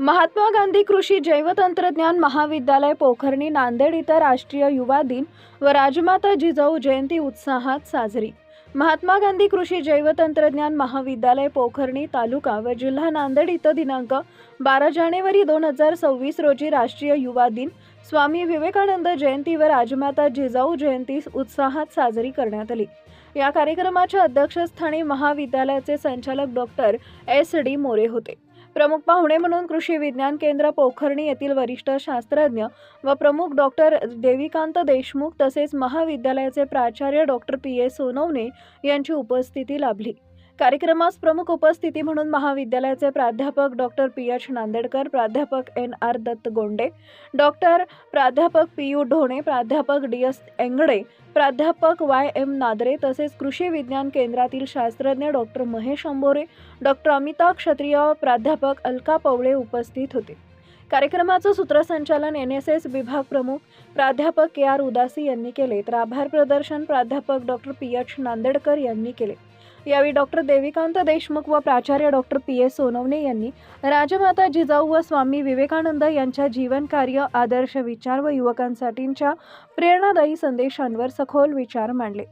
महात्मा गांधी कृषी जैवतंत्रज्ञान महाविद्यालय पोखरणी नांदेड इथं राष्ट्रीय युवा दिन व राजमाता जिजाऊ जयंती उत्साहात साजरी. महात्मा गांधी कृषी जैवतंत्रज्ञान महाविद्यालय पोखरणी तालुका व जिल्हा नांदेड इथं दिनांक बारा जानेवारी दोन हजार सव्वीस रोजी राष्ट्रीय युवा दिन स्वामी विवेकानंद जयंती व राजमाता जिजाऊ जयंती उत्साहात साजरी करण्यात आली. या कार्यक्रमाच्या अध्यक्षस्थानी महाविद्यालयाचे संचालक डॉक्टर एस डी मोरे होते. प्रमुख पाहुणे म्हणून कृषी विज्ञान केंद्र पोखर्णी येथील वरिष्ठ शास्त्रज्ञ व प्रमुख डॉक्टर देविकांत देशमुख तसेच महाविद्यालयाचे प्राचार्य डॉक्टर पी ए सोनवणे यांची उपस्थिती लाभली. कार्यक्रमास प्रमुख उपस्थिती म्हणून महाविद्यालयाचे प्राध्यापक डॉक्टर पी एच नांदेडकर प्राध्यापक N R Datt Gonde doctor प्राध्यापक पी यू ढोणे प्राध्यापक डी एस एंगडे प्राध्यापक वाय एम नादरे तसेच कृषी विज्ञान केंद्रातील शास्त्रज्ञ डॉक्टर महेश अंबोरे डॉक्टर अमिता क्षत्रिय प्राध्यापक अलका पवळे उपस्थित होते. कार्यक्रमाचं सूत्रसंचालन एन एस एस विभाग प्रमुख प्राध्यापक के आर उदासी यांनी केले तर आभार प्रदर्शन प्राध्यापक डॉक्टर पी एच नांदेडकर यांनी केले. यावेळी डॉक्टर देविकांत देशमुख व प्राचार्य डॉक्टर पी ए सोनवणे यांनी राजमाता जिजाऊ व स्वामी विवेकानंद यांच्या जीवन कार्य आदर्श विचार व युवकांसाठींच्या प्रेरणादायी संदेशांवर सखोल विचार मांडले.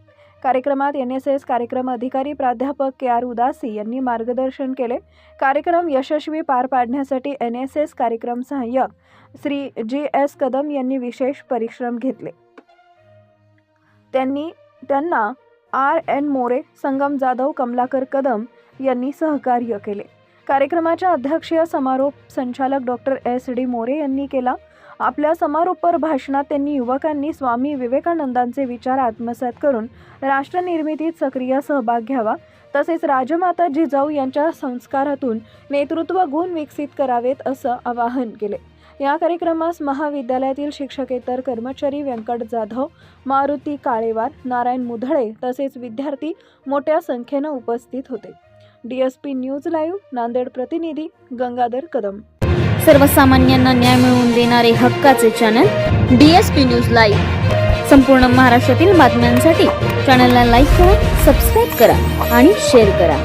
कार्यक्रमात एन एस एस कार्यक्रम अधिकारी प्राध्यापक के आर उदासी यांनी मार्गदर्शन केले. कार्यक्रम यशस्वी पार पाडण्यासाठी एन एस एस कार्यक्रम सहाय्यक श्री जी एस कदम यांनी विशेष परिश्रम घेतले. त्यांनी त्यांना आर एन मोरे संगम जाधव कमलाकर कदम यांनी सहकार्य केले. कार्यक्रमाच्या अध्यक्षीय समारोप संचालक डॉक्टर एस. डी. मोरे यांनी केला. आपल्या समारोपर भाषणात त्यांनी युवकांनी स्वामी विवेकानंदांचे विचार आत्मसात करून राष्ट्रनिर्मितीत सक्रिय सहभाग घ्यावा तसेच राजमाता जिजाऊ यांच्या संस्कारातून नेतृत्व गुण विकसित करावेत असं आवाहन केले. या कार्यक्रमास महाविद्यालयातील शिक्षकेतर कर्मचारी व्यंकट जाधव मारुती काळेवार नारायण मुधळे तसेच विद्यार्थी मोठ्या संख्येनं उपस्थित होते. D S P news live Nanded प्रतिनिधी गंगाधर कदम. सर्वसामान्यांना न्याय मिळवून देणारे हक्काचे channel D S P news live. संपूर्ण महाराष्ट्रातील बातम्यांसाठी चॅनलला लाईक करा सबस्क्राईब करा आणि शेअर करा.